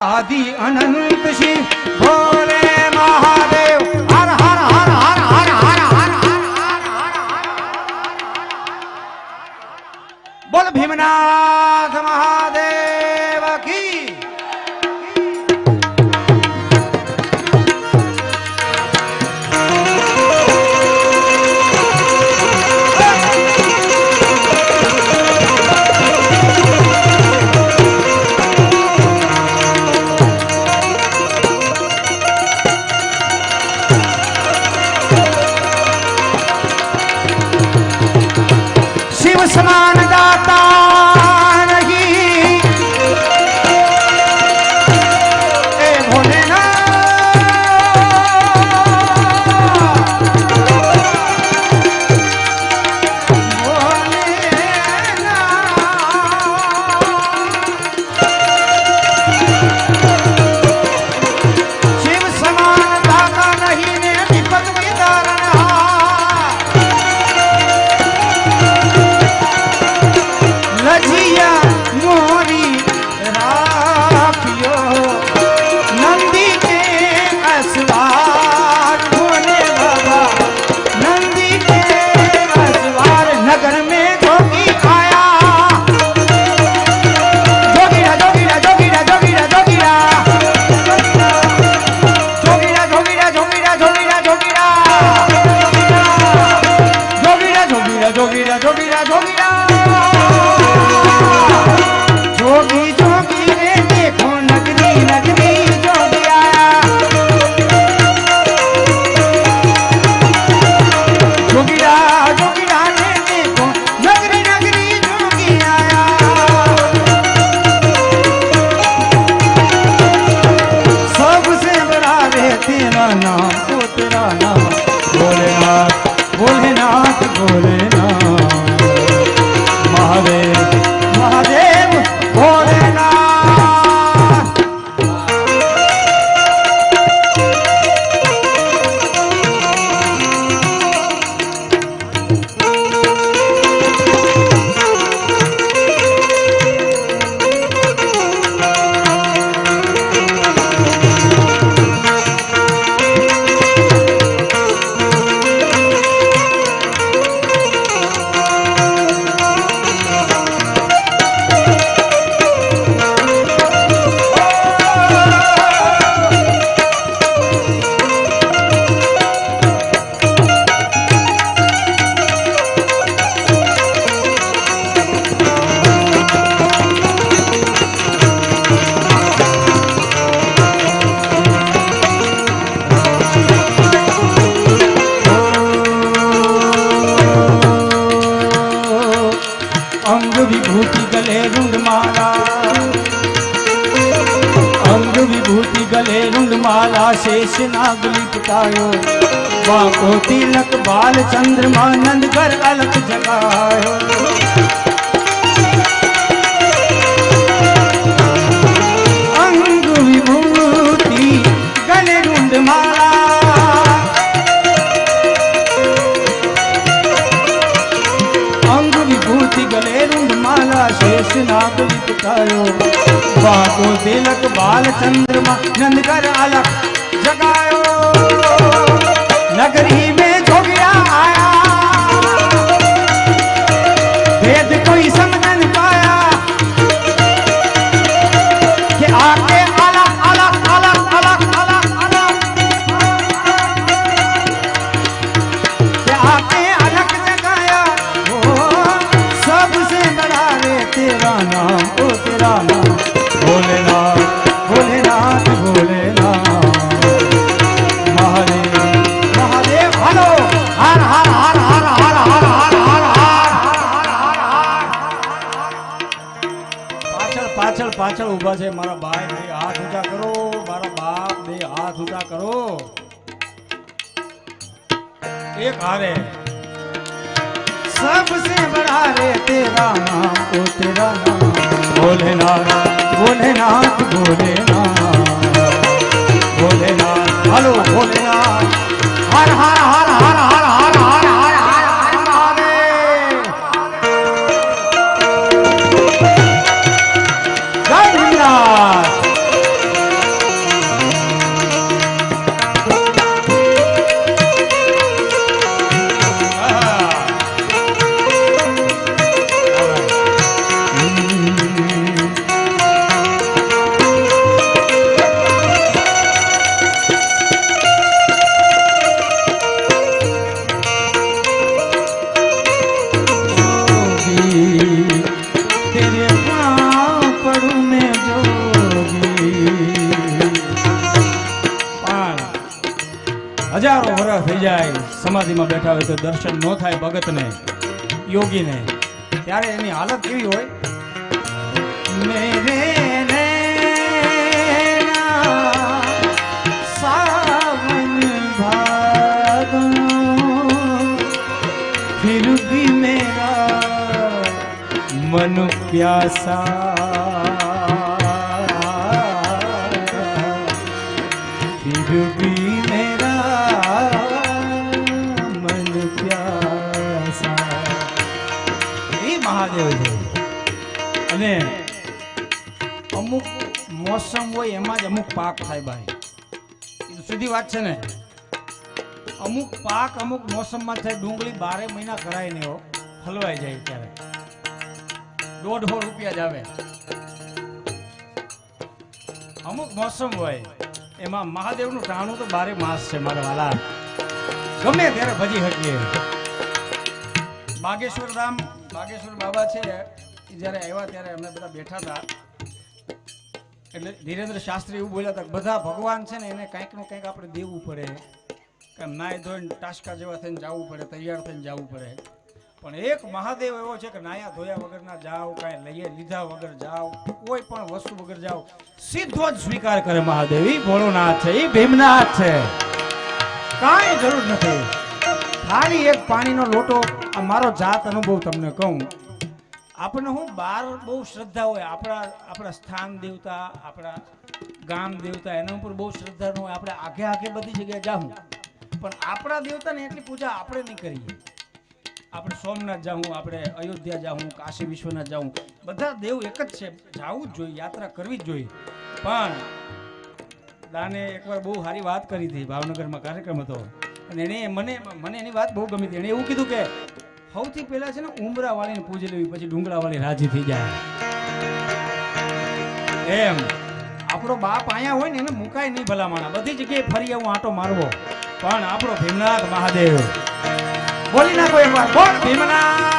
આદિ અનંત શિવ ભોલે મહાદેવ હર હર હર હર હર હર હર હર બોલ ભીમનાથ तेरा नाम ओ तेरा नाम માલા શેષ નાગ લિપટાયો. બાંકો તિલક બાલચંદ્રમાં નંદ કર અલક જગાયો. તિલક બાલચંદ્રમાં નંદકર આલક પાછળ ઊભા છે મારા ભાઈ બે હાથ ઊંચા કરો મારા બાપ બે હાથ ઊંચા કરો એક હારે सबसे बड़ा रे तेरा नाम ओ तेरा नाम भोलेनाथ भोलेनाथ भोलेनाथ भोलेनाथ हेलो भोलेनाथ हर हर हर हर હજારો વર્ષ થઈ જાય સમાધિમાં બેઠા હોય તો દર્શન ન થાય ભગતને યોગીને ત્યારે એની હાલત કેવી હોય મેરે નૈના સાવન ભાદો फिर भी मेरा मन प्यासा મહાદેવ છે. અને અમુક મોસમ હોય એમાં જ અમુક પાક થાય ભાઈ. સીધી વાત છે ને? અમુક પાક અમુક મોસમમાં થાય ડુંગળી બારે મહિના કરાય નહીં હો. હલવાઈ જાય ત્યારે દોઢસો રૂપિયા જ આવે. અમુક મોસમ હોય એમાં મહાદેવનું ટાણું તો બારે માસ છે મારા વાલા. ગમે ત્યારે ભજી શકીએ બાગેશ્વર ધામ બાગેશ્વર બાબા છે એ જ્યારે આવ્યા ત્યારે અમે બધા બેઠા હતા. એટલે ધીરેન્દ્ર શાસ્ત્રી એવું બોલ્યા હતા બધા ભગવાન છે ને એને કંઈકનું કંઈક આપણે દેવું પડે. કે નાય ધોઈને ટાસકા જેવા થઈને જવું પડે, તૈયાર થઈને જવું પડે. પણ એક મહાદેવ એવો છે કે નાયા ધોયા વગરના જાઓ, કાંઈ લઈએ લીધા વગર જાઓ, કોઈ પણ વસ્તુ વગર જાઓ. સીધો જ સ્વીકાર કરે મહાદેવ. ભોળોનાથ છે એ ભીમનાથ છે. કાંઈ જરૂર નથી. ખાલી એક પાણીનો લોટો આ મારો જાત અનુભવ તમને કહું. આપણને હું બહાર બહુ શ્રદ્ધા હોય, આપણા આપણા સ્થાન દેવતા, આપણા ગામ દેવતા, એના ઉપર બહુ શ્રદ્ધા ન હોય, આપણે આગે આગે બધી જગ્યાએ જાઉં પણ આપણા દેવતાને એટલી પૂજા આપણે નહીં કરીએ. આપણે સોમનાથ જાઉં આપણે અયોધ્યા જાઉં કાશી વિશ્વનાથ જાઉં બધા દેવ એક જ છે, જાવું જ જોઈએ, યાત્રા કરવી જ જોઈએ. પણ દાને એકવાર બહુ સારી વાત કરી હતી, ભાવનગરમાં કાર્યક્રમ હતો. અને એને મને મને એની વાત બહુ ગમી હતી. એણે એવું કીધું કે સૌથી પહેલા છે ને ઉમરા વાળીને પૂજી લેવી, પછી ડુંગળા વાળી રાજી થઈ જાય. એમ. આપણો બાપ અહીંયા હોય ને એને મુકાય નહીં ભલામણા. બધી જગ્યાએ ફરી આવું, આંટો મારવો. પણ આપણો ભીમનાથ મહાદેવ. બોલી નાખો એકવાર બોલ, ભીમનાથ!